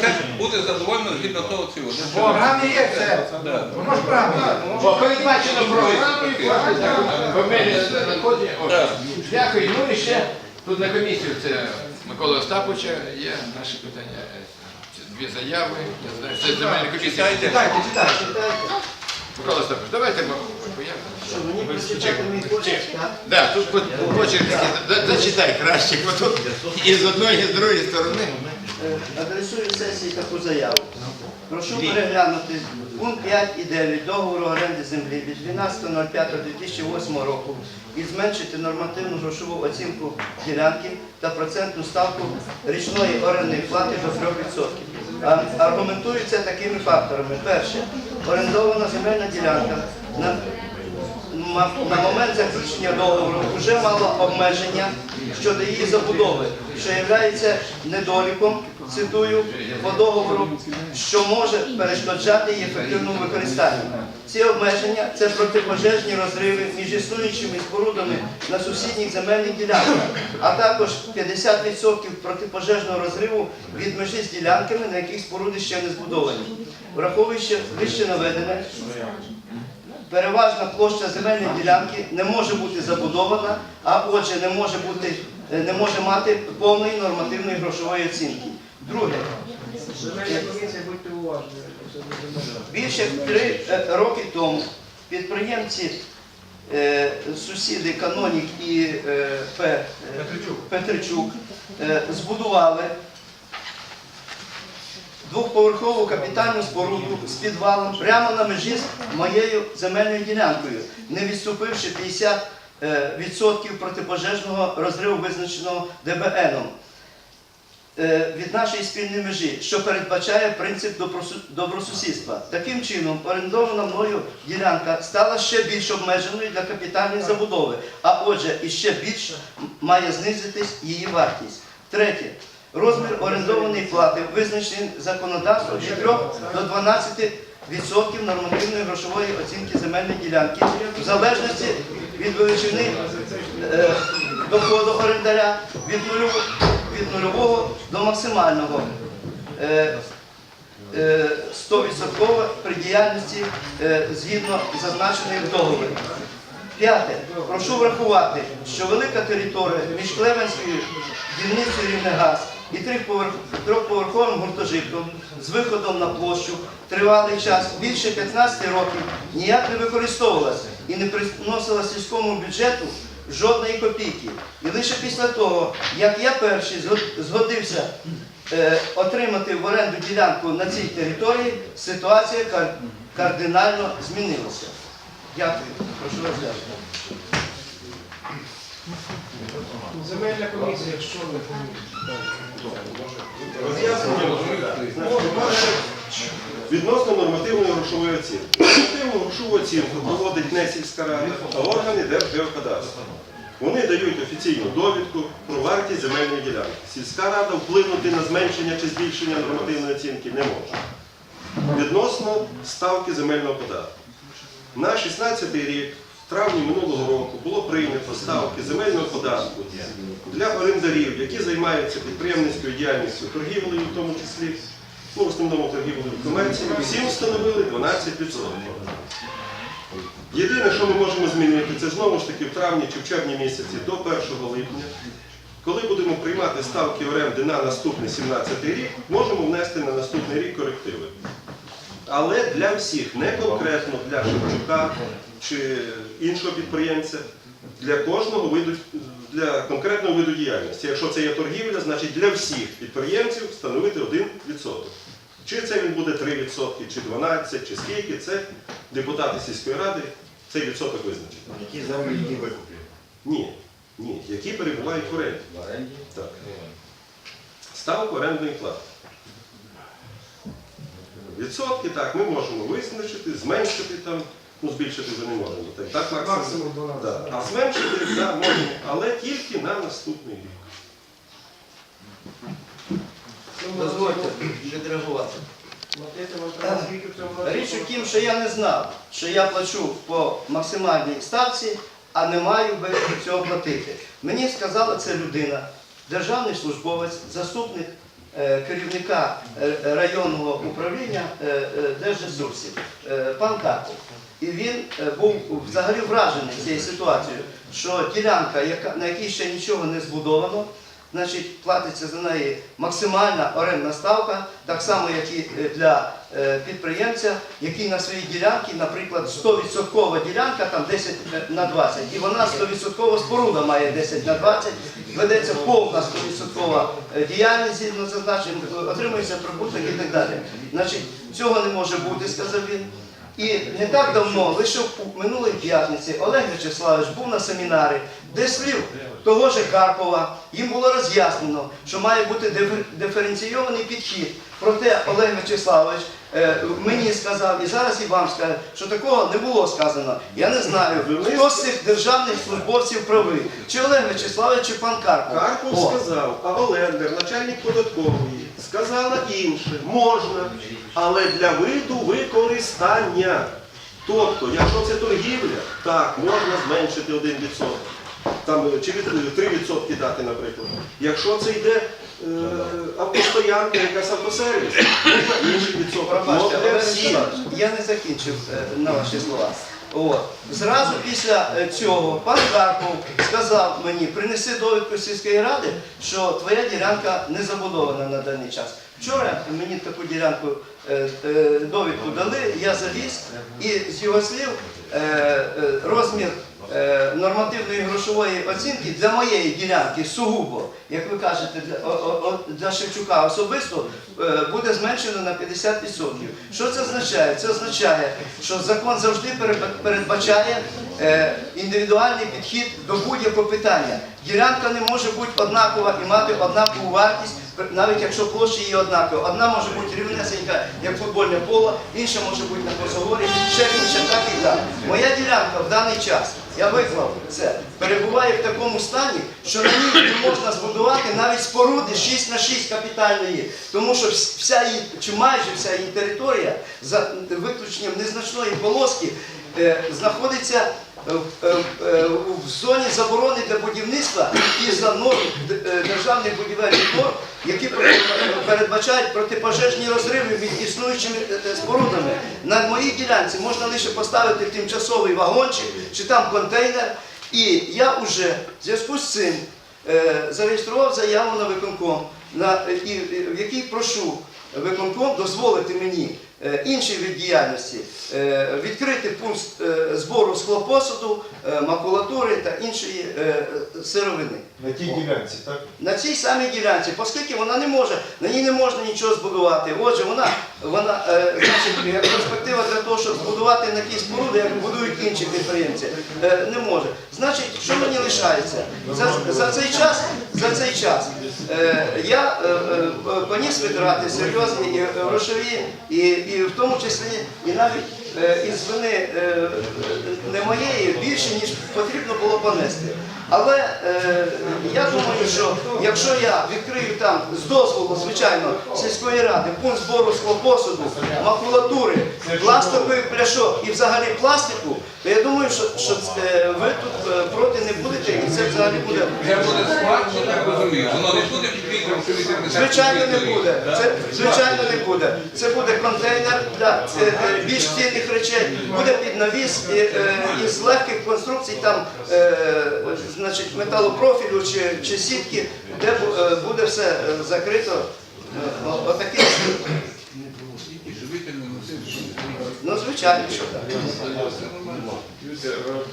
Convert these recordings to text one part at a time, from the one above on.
це буде задоволено згідно того цього. В програмі є це. Воно ж. Бо передбачено. Так. Дякую. Ну і ще тут на комісію це Микола Остаповича є наші питання. е, Дві заяви. Я знаю, це земельна комісія. Читайте. Читайте, читайте. Микола Остапович, давайте ми. Що, мені прочитати мій почерк, так? Да, тут по- почерк такий, зачитай краще, бо тут і з одної, і з другої сторони. Е, Адресую сесії таку заяву. Прошу переглянути пункт 5 і 9 договору оренди землі від 12.05.2008 року і зменшити нормативну грошову оцінку ділянки та процентну ставку річної орендної плати до 3%. А- Аргументую це такими факторами. Перше, орендована земельна ділянка. На на момент заключення договору вже мала обмеження щодо її забудови, що є недоліком, цитую, по договору, що може перешкоджати її ефективному використанню. Ці обмеження це протипожежні розриви між існуючими спорудами на сусідніх земельних ділянках, а також 50% протипожежного розриву від межі з ділянками, на яких споруди ще не збудовані. Враховуючи вище наведене, переважна площа земельної ділянки не може бути забудована, а отже не може бути не може мати повної нормативної грошової оцінки. Друге, більше три е, роки тому підприємці, е, сусіди Канонік і е, Петричук. Збудували двохповерхову капітальну споруду з підвалом прямо на межі з моєю земельною ділянкою, не відступивши 50% е, протипожежного розриву, визначеного ДБНом від нашої спільної межі, що передбачає принцип добросу- добросусідства. Таким чином, орендована мною ділянка стала ще більш обмеженою для капітальної забудови, а отже, і ще більш має знизитись її вартість. Третє. Розмір орендованої плати визначений законодавством від 3 до 12 відсотків нормативної грошової оцінки земельної ділянки в залежності від величини е, доходу орендаря від нульового, від нульового до максимального. Е, е, 100% при діяльності е, згідно зазначеної в. П'яте. Прошу врахувати, що велика територія між Клевенською дільницею Рівнегаз і трьохповерховим гуртожитком з виходом на площу тривалий час більше 15 років ніяк не використовувалася і не приносила сільському бюджету жодної копійки. І лише після того, як я перший згодився е, отримати в оренду ділянку на цій території, ситуація кар- кардинально змінилася. Дякую. Прошу розглянути. Земельна комісія, що ви Відносно нормативної грошової оцінки. Нормативну грошову оцінку проводить не сільська рада, а органи Держгеокадастру. Вони дають офіційну довідку про вартість земельної ділянки. Сільська рада вплинути на зменшення чи збільшення нормативної оцінки не може. Відносно ставки земельного податку. На 16 рік, в травні минулого року, було прийнято ставки земельного податку для орендарів, які займаються підприємницькою діяльністю, торгівлею в тому числі, ну, в основному торгівлею в комерції, всім встановили 12%. Єдине, що ми можемо змінити, це знову ж таки в травні чи в червні місяці до 1 липня, коли будемо приймати ставки оренди на наступний 17 рік, можемо внести на наступний рік корективи. Але для всіх, не конкретно для Шевчука чи іншого підприємця, для кожного виду, для конкретного виду діяльності. Якщо це є торгівля, значить для всіх підприємців встановити 1%. Чи це він буде 3%, чи 12%, чи скільки, це депутати сільської ради цей відсоток визначать. Які землі які викуплені? Ні, ні, які перебувають в оренді. В оренді? Так. Ставку орендної плати. Відсотки так, ми можемо визначити, зменшити там, ну збільшити вже не можемо. Так, так максимум. максимум 12. Да. А зменшити да, можемо, але тільки на наступний рік. Дозвольте відреагувати. Році? Річ у тім, що я не знав, що я плачу по максимальній ставці а не маю би цього платити. Мені сказала це людина, державний службовець, заступник е, керівника е, районного управління е, е, держресурсів, е, пан Карпов. І він е, був взагалі вражений цією ситуацією, що ділянка, на якій ще нічого не збудовано, значить, платиться за неї максимальна орендна ставка, так само, як і е, для е, підприємця, який на своїй ділянці, наприклад, 100% ділянка, там 10 на 20, і вона 100% споруда має 10 на 20, ведеться повна 100% діяльність згідно отримується прибуток і так далі. Значить, цього не може бути, сказав він. І не так давно, лише в минулої п'ятниці, Олег Вячеславович був на семінарі, де слів того ж Карпова їм було роз'яснено, що має бути диференційований підхід. Проте Олег Вячеславович е, мені сказав, і зараз і вам скаже, що такого не було сказано. Я не знаю, хто з цих державних службовців правий, чи Олег Вячеславович, чи пан Карпов. Карпов сказав, а Олендер, начальник податкової, сказала інше, можна, але для виду використання. Тобто, якщо це торгівля, так, можна зменшити 1%. Там, е, чи від- 3% дати, наприклад. Якщо це йде е, автостоянка, якась автосервіс, інший відсоток. Пробачте, для Олег всіх. Вячеславович, я не закінчив е, на ваші слова. От. Зразу після е, цього пан Карпов сказав мені, принеси довідку сільської ради, що твоя ділянка не забудована на даний час. Вчора мені таку ділянку е, е, довідку дали, я заліз, і з його слів е, е, розмір е, нормативної грошової оцінки для моєї ділянки сугубо, як ви кажете, для, о- о- для Шевчука особисто е, буде зменшено на 50%. Що це означає? Це означає, що закон завжди передбачає е, індивідуальний підхід до будь-якого питання. Ділянка не може бути однакова і мати однакову вартість, навіть якщо площа її однакова. Одна може бути рівнесенька, як футбольне поле, інша може бути на косогорі, ще інша так і так. Моя ділянка в даний час, я виклав це, перебуває в такому стані, що на ній не можна збудувати навіть споруди 6 на 6 капітальної, тому що вся її, чи майже вся її територія, за виключенням незначної полоски, е, знаходиться в зоні заборони для будівництва і за норм е, державних будівельних норм, які передбачають протипожежні розриви між існуючими е, е, спорудами. На моїй ділянці можна лише поставити тимчасовий вагончик чи там контейнер. І я вже в зв'язку з цим е, зареєстрував заяву на виконком, е, е, в якій прошу виконком дозволити мені е, інший вид діяльності, е, відкрити пункт е, збору склопосуду, е, макулатури та іншої е, сировини. На тій ділянці, так? На цій самій ділянці, оскільки вона не може, на ній не можна нічого збудувати. Отже, вона, вона е, значить, як перспектива для того, щоб збудувати на тій споруди, як будують інші підприємці, е, не може. Значить, що мені лишається? За, за цей час, за цей час е, я е, е, поніс витрати серйозні і е, грошові, і, і в тому числі і навіть е, із вини е, не моєї більше, ніж потрібно було понести. Але е, я думаю, що якщо я відкрию там з дозволу, звичайно, сільської ради пункт збору склопосуду, макулатури, пластикових пляшок і взагалі пластику, то я думаю, що, що е, ви тут е, проти не будете і це взагалі буде. Вже буде складно, так розумію. Воно не буде під що вітер Звичайно, не буде. Це звичайно не буде. Це буде контейнер для е, е, більш цінних речей. Буде під навіс і, е, із легких конструкцій, там е, значить металопрофілю чи, чи сітки, де е, буде все е, закрито. е, о- Отакий. І живительний носив. Ну, звичайно, що так. Е,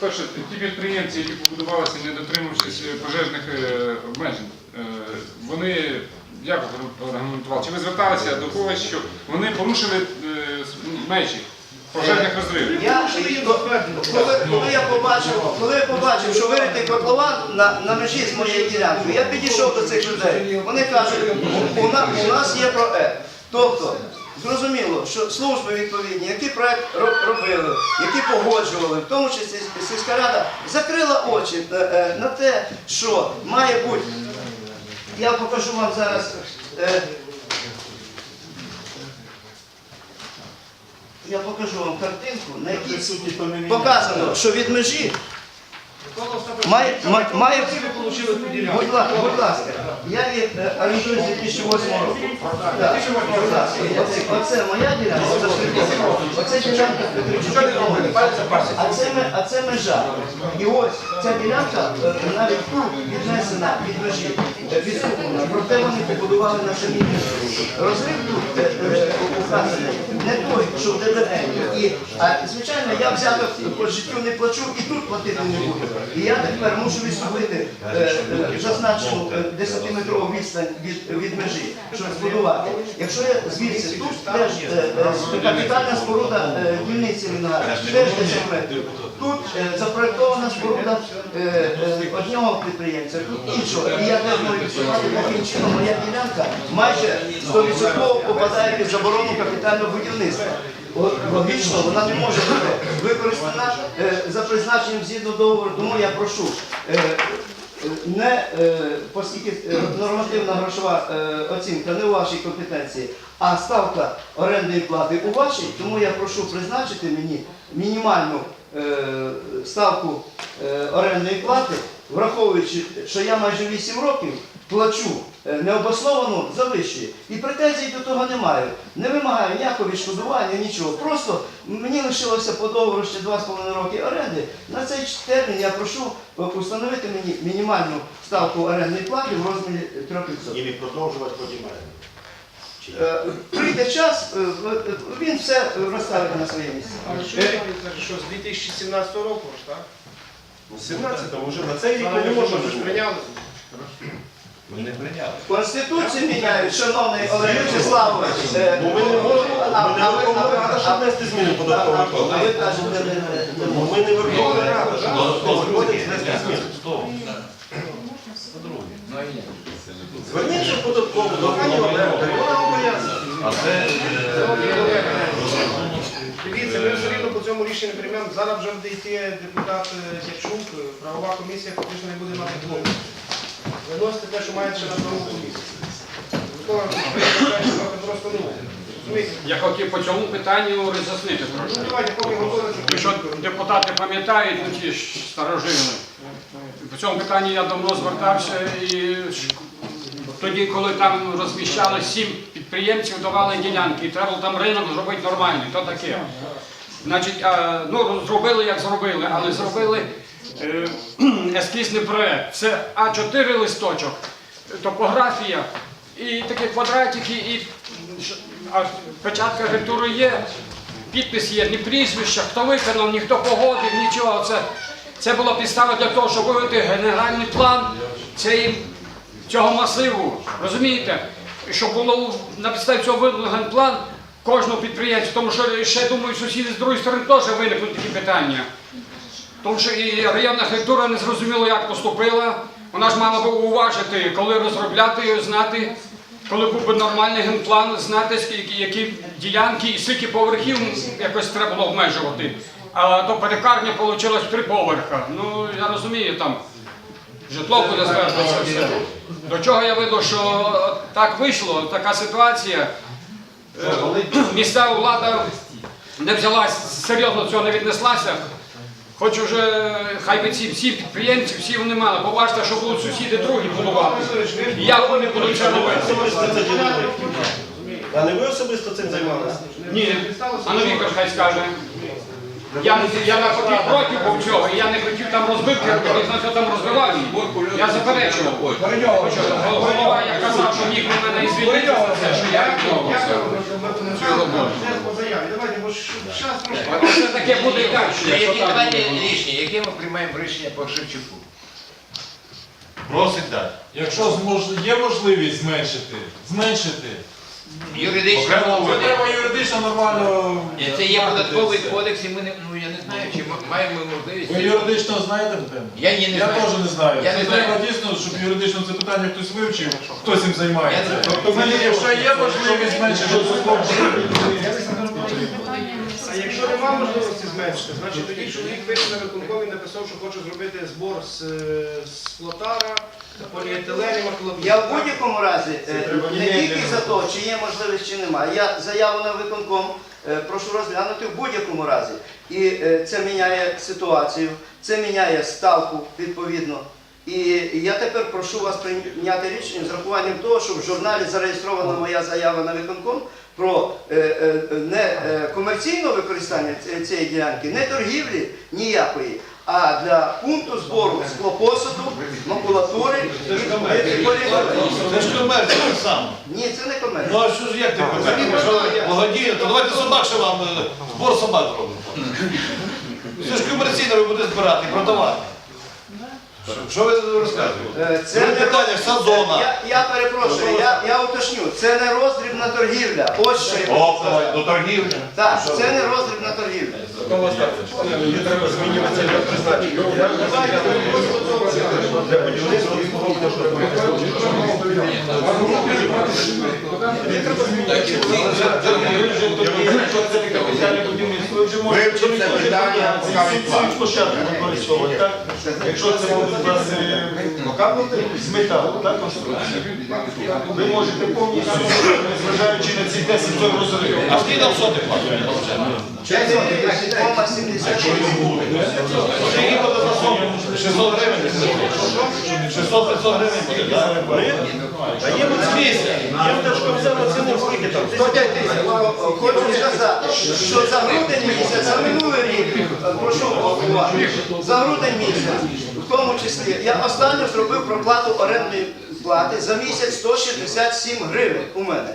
Перше, ті підприємці, які побудувалися, не дотримуючись е, пожежних е, обмежень, е, вони як аргументували? Чи ви зверталися до когось, що вони порушили е, межі пожежних розривів? Я, коли, коли я побачив, коли я побачив, що виритий котлован на, на межі з моєю ділянкою, я підійшов до цих людей. Вони кажуть, у, у, на- у нас є проект. Тобто, зрозуміло, що служби відповідні, які проект робили, які погоджували, в тому числі сільська рада, закрила очі е, е, на те, що має бути. Я покажу вам зараз. Я покажу вам картинку, на якій показано, що від межі Має-? Будь ласка, будь ласка, я від е, орієнтуюсь 2008 року. Оце моя ділянка, оце ділянка А це, межа. І ось ця ділянка е, навіть тут віднесена від межі е, відступлена. Проте вони побудували на самій місці. Розрив тут е, указаний не той, що в ДДН. І, звичайно, я взяток по життю не плачу і тут платити не буду. І я тепер мушу відступити е, е, зазначену 10 метрову відстань від, від межі, щоб збудувати. Якщо я звідси тут теж е, е, капітальна споруда е, дільниці винограда, теж 10. Тут запроектована споруда одного підприємця, тут іншого. І я теж можу відсувати таким чином моя ділянка майже 100% попадає під заборону капітального будівництва. Логічно вона не може бути використана за призначенням згідно договору, тому я прошу. Не е, оскільки е, нормативна грошова е, оцінка не у вашій компетенції, а ставка орендної плати у вашій, тому я прошу призначити мені мінімальну ставку орендної плати, враховуючи, що я майже 8 років плачу е, необосновану завищую. І претензій до того не маю. Не вимагаю ніякого відшкодування, нічого. Просто мені лишилося по договору ще 2,5 роки оренди. На цей термін я прошу е, установити мені мінімальну ставку орендної плати в розмірі 3%. Или продовжувати потім оренду. Е, Прийде час, е, е, він все розставить на своє місце. Але що що з 2017 року ж, так? У 17-му вже на цей рік ми не ми можемо ж прийняли. Ми не прийняли. Конституцію міняють, шановний Олег Вячеславович. Е, Бо ми не можемо, а- ми не а ви- Верховна Рада, а- щоб внести зміни в податковий а- А ви кодекс. кажете, не- не- не Ну, Ми не Верховна Рада, щоб податковий кодекс внести зміни. Ну. Зверніться в податкову до пані Олега, вона вам пояснить. А це цьому рішенню приймемо. Зараз вже буде йти депутат е, е, правова комісія фактично не буде мати кворуму. Виносите те, що маєте ще на правову комісію. Микола Анатолійович, просто не. Розумієте? Я хотів по цьому питанню роз'яснити Ну трошки. давайте, поки готові. Якщо депутати пам'ятають, ну ті ж старожили. По цьому питанні я давно звертався і ж тоді, коли там розміщали сім підприємців, давали ділянки, і треба було там ринок зробити нормальний, то таке. Значить, ну зробили як зробили, але зробили е, ескізний проект. Це А4 листочок, топографія і такі квадратики, і печатка агентури є, підпис є, ні прізвища, хто виконав, ніхто погодив, нічого. Це, це була підстава для того, щоб вивести генеральний план цієї, цього масиву. Розумієте? Щоб було на підставі цього видано генплан кожного підприємця, тому що ще думаю, сусіди з другої сторони теж виникнуть такі питання. Тому що і районна архітектура не зрозуміло, як поступила. Вона ж мала би уважити, коли розробляти, знати, коли був би нормальний генплан, знати, скільки, які ділянки і скільки поверхів якось треба було обмежувати. А то перекарня вийшла три поверха. Ну, я розумію, там житло буде звертатися все. До чого я веду, що так вийшло, така ситуація. Е, Місцева влада не взялась, серйозно цього не віднеслася. Хоч уже хай би ці всі підприємці, всі вони мали. Побачите, що будуть сусіди другі будувати. І як вони будуть це робити? А не ви особисто цим займалися? Ні, а нові Віктор хай скаже. Я, я навпаки проти був цього, і я не хотів там розбивки я знаю, що там розбивали. Я заперечував. Голова я казав, що на мене і звільнити за це, що я відмовився. по заяві. Давайте, бо ж час Це таке буде і далі. якщо Які так буде. рішення, яке ми приймаємо рішення по Шевчуку? просить дати. Якщо змож- є можливість зменшити, зменшити. Юридично. Окремо Це треба юридично нормально. Ні, Це є податковий це. кодекс, і ми не, ну я не знаю, чи маємо ми можливість. Ви юридично знаєте тему? Я її не Я знаю. теж не знаю. Я Це не знаю. треба дійсно, щоб юридично це питання хтось вивчив, хтось цим займається. Я не- Тобто, якщо є можливість менше, що якщо нема можливості зменшити, значить тоді чоловік вийшов на виконкомі і написав, що хоче зробити збор з, е, з флотара, поліетилену, макулатуру. Я в будь-якому разі е, не тільки за те, чи є можливість, чи немає. Я заяву на виконком е, прошу розглянути в будь-якому разі. І е, це міняє ситуацію, це міняє ставку відповідно. І я тепер прошу вас прийняти рішення з рахуванням того, що в журналі зареєстрована моя заява на виконком про е, е, не е, комерційне використання цієї ділянки, не торгівлі ніякої, а для пункту збору склопосуду, макулатури і. Це ж комерція так само. Ні, це не Ну а що ж як ти комерція? Що? То давайте собак ще вам збор собак робимо. Це ж комерційно ви будете збирати продавати. Що ви розказуєте? Е, Це не питання Сазона. Я, я перепрошую, я, я уточню, це не роздрібна торгівля. Ось що я хочу сказати. до торгівлі. Так, це не роздрібна торгівля. Треба змінювати для призначення. Для будівництва військового Вивчити це питання, поки площадку використовувати, так? Якщо це буде у вас е, з металу, так, конструкція, ви можете повністю, незважаючи на ці 10 розривів. А скільки там сотих платить? 10,76. Скільки буде за сотку? 600 гривень? 600-500 гривень. Є в? 105 тисяч. Хочу сказати, що за грудень місяць, за минулий рік, е, прошу уваги, за грудень місяць, в тому числі, я останньо зробив проплату орендної плати за місяць 167 гривень у мене.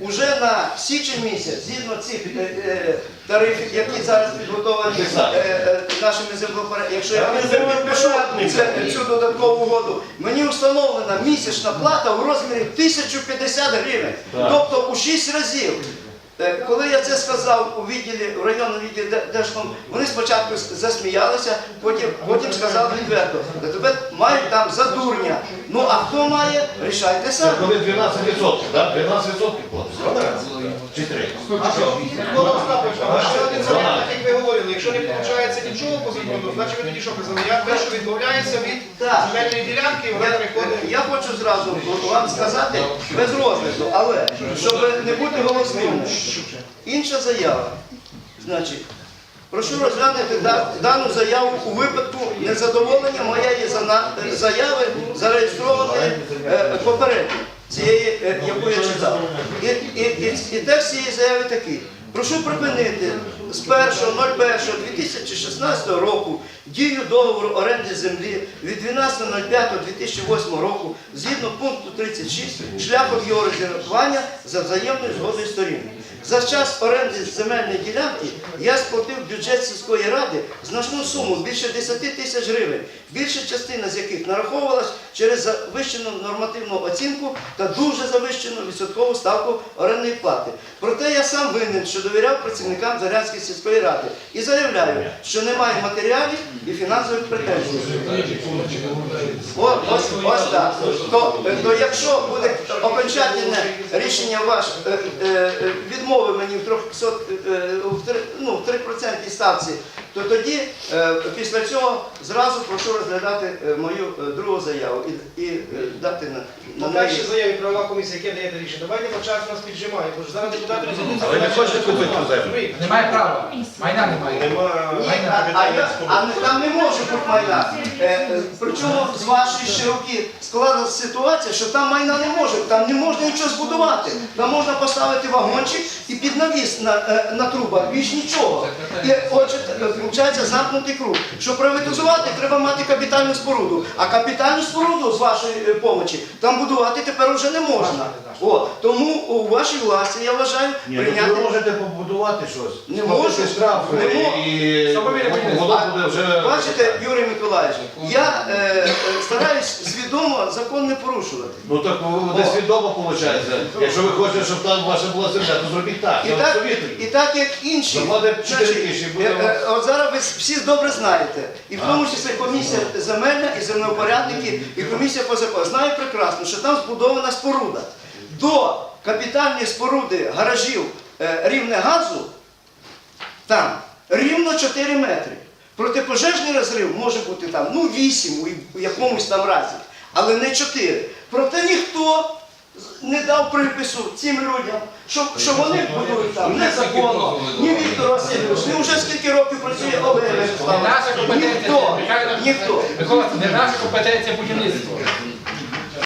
Уже на січень місяць, згідно цих е, е, тарифів, які зараз підготовлені е, нашими землепорядниками, якщо я підпишу цю додаткову угоду, мені встановлена місячна плата у розмірі 1050 гривень, тобто у 6 разів. Е, Коли я це сказав у відділі, в районному відділі Де- Держком, вони спочатку засміялися, потім, потім сказали відверто, тебе мають там за дурня. Ну а хто має, рішайте самі. коли 12%, так? 12% платить. Чи 3? Микола Остапович, а ще один варіант, як ви говорили, якщо не виходить нічого по закону, значить ви тоді що казали? Я перше відмовляюся від земельної ділянки, і вона Я, переходить. я хочу зразу вам сказати без розгляду, але щоб не бути голосним. Інша заява. Значить, прошу розглянути дану заяву у випадку незадоволення моєї заяви зареєстрованої е, попередньо, цієї, е, яку я читав. І, і, і, і текст цієї заяви такий. Прошу припинити з 1.01.2016 року дію договору оренди землі від 12.05.2008 року згідно пункту 36 шляхом його розірвання за взаємною згодою сторін. За час оренди земельної ділянки я сплатив бюджет сільської ради значну суму більше 10 тисяч гривень, більша частина з яких нараховувалась через завищену нормативну оцінку та дуже завищену відсоткову ставку орендної плати. Проте я сам винен, що довіряв працівникам Зарянської сільської ради і заявляю, що немає матеріалів і фінансових претензій. О, ось, ось так. То, то якщо буде окончательне рішення ваш е, е, е, відмови мені в 300, е, е, ну, в 3% ставці, то тоді е, після цього зразу прошу розглядати е, мою е, другу заяву і, і дати на, На першій заяві правова комісія, яке даєте рішення, давайте по часу нас піджимає, бо ж зараз депутати розійдуться. Але не хочете купити ту землю? Немає права. Майна немає. Нема Ні, а, а, я, а не- там не може бути майна. Причому з вашої ще руки складалася ситуація, що там майна не може, там не можна нічого збудувати. Там можна поставити вагончик і під навіс на, на трубах, більш нічого. І отже, виходить замкнутий круг. Щоб приватизувати, треба мати капітальну споруду. А капітальну споруду з вашої е, помочі там будувати тепер вже не можна. О, тому у вашій власті я вважаю Ні, ну прийняти. ви можете побудувати щось. Не Сплатити можу. штрафи Не можу. і воно буде вже... Бачите, Юрій Миколаївич, я е, е, стараюсь свідомо закон не порушувати. Ну так ви десь відомо виходить. Якщо ви хочете, щоб там ваша була земля, то зробіть так. І Я так, і так як інші. Заплатить чотири Значить, тисячі, е, буде е, От всі добре знаєте. І в тому числі комісія земельна і землеупорядники, і комісія по закону. Знаю прекрасно, що там збудована споруда. До капітальної споруди гаражів е, рівне газу там рівно 4 метри. Протипожежний розрив може бути там ну 8 у- у якомусь там разі, але не 4. Проте ніхто не дав припису цим людям, що, що вони будують там незаконно. Ні Віктор Васильович, ні вже скільки років працює Олег Не наша компетенція, Ніхто, ніхто. Микола, не наша компетенція будівництво.